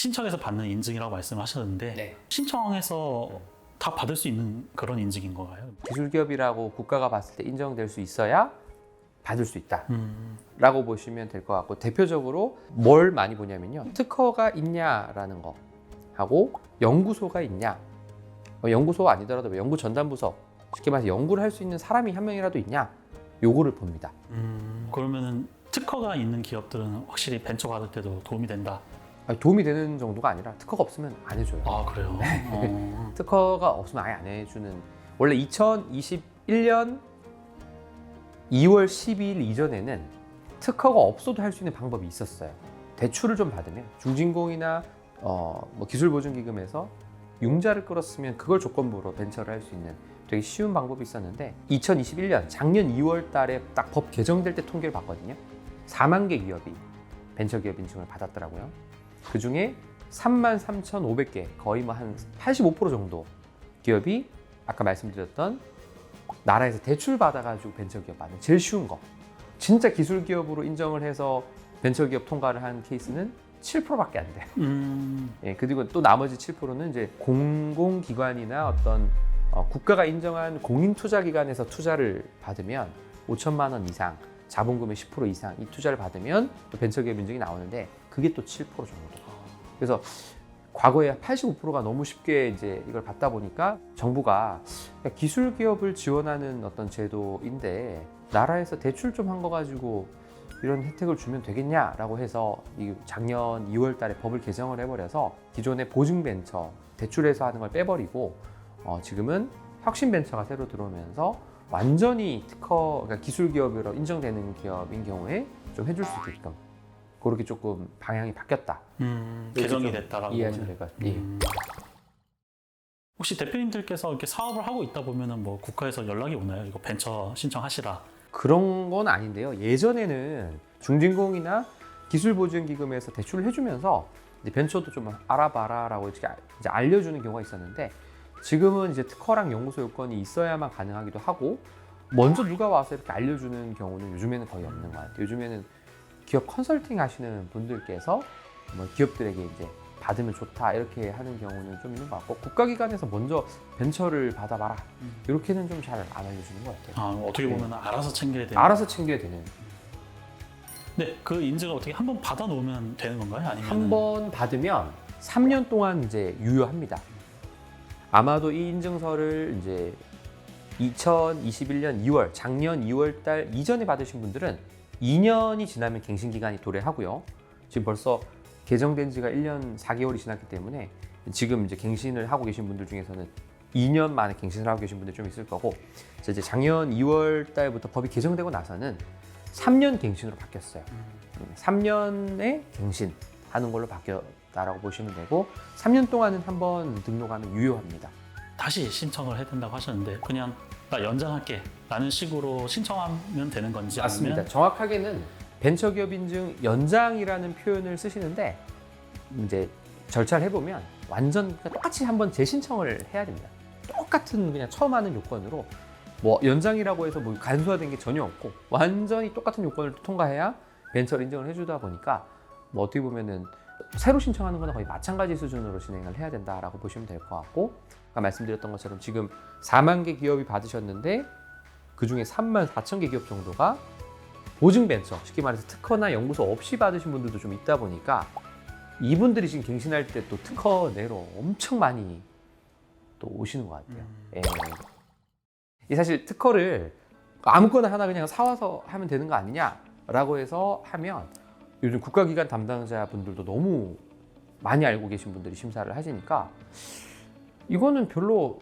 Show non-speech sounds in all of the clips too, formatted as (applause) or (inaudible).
신청해서 받는 인증이라고 말씀하셨는데 네. 신청해서 다 받을 수 있는 그런 인증인 건가요? 기술 기업이라고 국가가 봤을 때 인정될 수 있어야 받을 수 있다. 음, 라고 보시면 될 것 같고 대표적으로 뭘 많이 보냐면요 특허가 있냐라는 거 하고 연구소가 있냐 뭐 연구소 아니더라도 뭐 연구 전담부서 쉽게 말해서 연구를 할 수 있는 사람이 한 명이라도 있냐 요거를 봅니다 음, 그러면은 특허가 있는 기업들은 확실히 벤처 받을 때도 도움이 된다. 아니, 도움이 되는 정도가 아니라 특허가 없으면 안 해줘요 아 그래요? 어, (laughs) 특허가 없으면 아예 안 해주는 원래 2021년 2월 12일 이전에는 특허가 없어도 할 수 있는 방법이 있었어요. 대출을 좀 받으면 중진공이나 어, 뭐 기술보증기금에서 융자를 끌었으면 그걸 조건부로 벤처를 할 수 있는 되게 쉬운 방법이 있었는데 2021년 작년 2월 달에 딱 법 개정될 때 통계를 봤거든요. 4만 개 기업이 벤처 기업 인증을 받았더라고요. 그 중에 3만 3,500개 거의 뭐 한 85% 정도 기업이 아까 말씀드렸던 나라에서 대출 받아가지고 벤처기업 받는 제일 쉬운 거 진짜 기술 기업으로 인정을 해서 벤처기업 통과를 한 케이스는 7%밖에 안 돼요. 음, 예, 그리고 또 나머지 7%는 이제 공공기관이나 어떤 어, 국가가 인정한 공인투자기관에서 투자를 받으면 5천만 원 이상, 자본금의 10% 이상 이 투자를 받으면 또 벤처기업 인증이 나오는데 그게 또 7% 정도. 그래서 과거에 85%가 너무 쉽게 이제 이걸 받다 보니까 정부가 기술 기업을 지원하는 어떤 제도인데 나라에서 대출 좀 한 거 가지고 이런 혜택을 주면 되겠냐라고 해서 이 작년 2월 달에 법을 개정을 해버려서 기존의 보증 벤처 대출해서 하는 걸 빼버리고 어, 지금은 혁신 벤처가 새로 들어오면서 완전히 특허 그러니까 기술 기업으로 인정되는 기업인 경우에 좀 해줄 수 있게끔 그렇게 조금 방향이 바뀌었다 음, 개정이 좀 됐다라고 이해하시면. 될 것 같아요. 예. 음. 혹시 대표님들께서 이렇게 사업을 하고 있다 보면은 뭐 국가에서 연락이 오나요? 이거 벤처 신청하시라. 그런 건 아닌데요. 예전에는 중진공이나 기술보증기금에서 대출을 해주면서 이제 벤처도 좀 알아봐라라고 이렇게 이제 알려주는 경우가 있었는데 지금은 이제 특허랑 연구소 요건이 있어야만 가능하기도 하고 먼저 누가 와서 이렇게 알려주는 경우는 요즘에는 거의 없는 것 같아요. 요즘에는 기업 컨설팅 하시는 분들께서 뭐 기업들에게 이제 받으면 좋다 이렇게 하는 경우는 좀 있는 것 같고 국가기관에서 먼저 벤처를 받아봐라 음. 이렇게는 좀 잘 안 알려주는 것 같아요. 아, 어떻게 네. 보면 알아서 챙겨야 되는. 알아서 챙겨야 되는 네, 그 인증을 어떻게 한 번 받아 놓으면 되는 건가요? 아니면 한 번 받으면 3년 동안 이제 유효합니다. 아마도 이 인증서를 이제 2021년 2월, 작년 2월 달 이전에 받으신 분들은 2년이 지나면 갱신 기간이 도래하고요. 지금 벌써 개정된 지가 1년 4개월이 지났기 때문에 지금 이제 갱신을 하고 계신 분들 중에서는 2년 만에 갱신을 하고 계신 분들 좀 있을 거고 이제 작년 2월 달부터 법이 개정되고 나서는 3년 갱신으로 바뀌었어요. 3년에 갱신하는 걸로 바뀌었다라고 보시면 되고 3년 동안은 한번 등록하면 유효합니다. 다시 신청을 해야 된다고 하셨는데 그냥 나 연장할게 라는 식으로 신청하면 되는 건지 맞습니다. 아니면 정확하게는 벤처기업 인증 연장이라는 표현을 쓰시는데 이제 절차를 해보면 완전 그냥 똑같이 한번 재신청을 해야 됩니다. 똑같은 그냥 처음 하는 요건으로 뭐 연장이라고 해서 뭐 간소화된 게 전혀 없고 완전히 똑같은 요건을 통과해야 벤처 인증을 해주다 보니까 뭐 어떻게 보면은 새로 신청하는 거나 거의 마찬가지 수준으로 진행을 해야 된다라고 보시면 될 것 같고 아까 말씀드렸던 것처럼 지금 4만 개 기업이 받으셨는데 그 중에 3만 4천 개 기업 정도가 보증 벤처, 쉽게 말해서 특허나 연구소 없이 받으신 분들도 좀 있다 보니까 이분들이 지금 갱신할 때 또 특허 내로 엄청 많이 또 오시는 것 같아요. 음. 예. 이 사실 특허를 아무거나 하나 그냥 사와서 하면 되는 거 아니냐라고 해서 하면 요즘 국가기관 담당자 분들도 너무 많이 알고 계신 분들이 심사를 하시니까 이거는 별로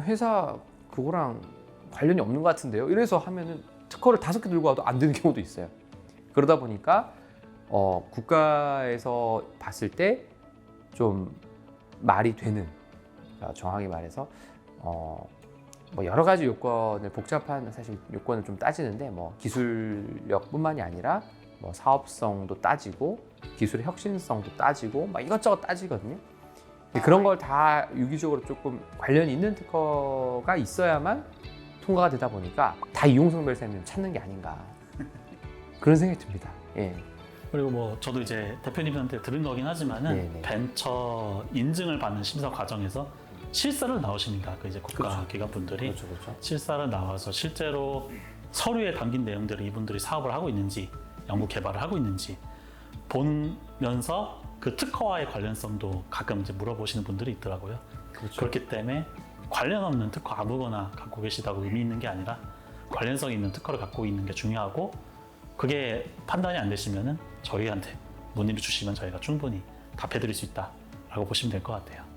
회사 그거랑 관련이 없는 것 같은데요. 이래서 하면은 특허를 다섯 개 들고 와도 안 되는 경우도 있어요. 그러다 보니까 어, 국가에서 봤을 때 좀 말이 되는 그러니까 정확히 말해서 어, 뭐 여러 가지 요건을 복잡한 사실 요건을 좀 따지는데 뭐 기술력뿐만이 아니라 뭐 사업성도 따지고 기술의 혁신성도 따지고 막 이것저것 따지거든요. 근데 그런 걸 다 유기적으로 조금 관련이 있는 특허가 있어야만 통과가 되다 보니까 다 이용성 별사님 찾는 게 아닌가 (laughs) 그런 생각이 듭니다. 예. 그리고 뭐 저도 이제 대표님한테 들은 거긴 하지만은 네네. 벤처 인증을 받는 심사 과정에서 실사를 나오십니다. 그 이제 그렇죠. 국가기관 분들이 그렇죠, 그렇죠. 실사를 나와서 실제로 서류에 담긴 내용들을 이분들이 사업을 하고 있는지 연구 개발을 하고 있는지 보면서 그 특허와의 관련성도 가끔 이제 물어보시는 분들이 있더라고요. 그렇죠. 그렇기 때문에 관련 없는 특허 아무거나 갖고 계시다고 의미 있는 게 아니라 관련성 있는 특허를 갖고 있는 게 중요하고 그게 판단이 안 되시면은 저희한테 문의를 주시면 저희가 충분히 답해드릴 수 있다라고 보시면 될 것 같아요.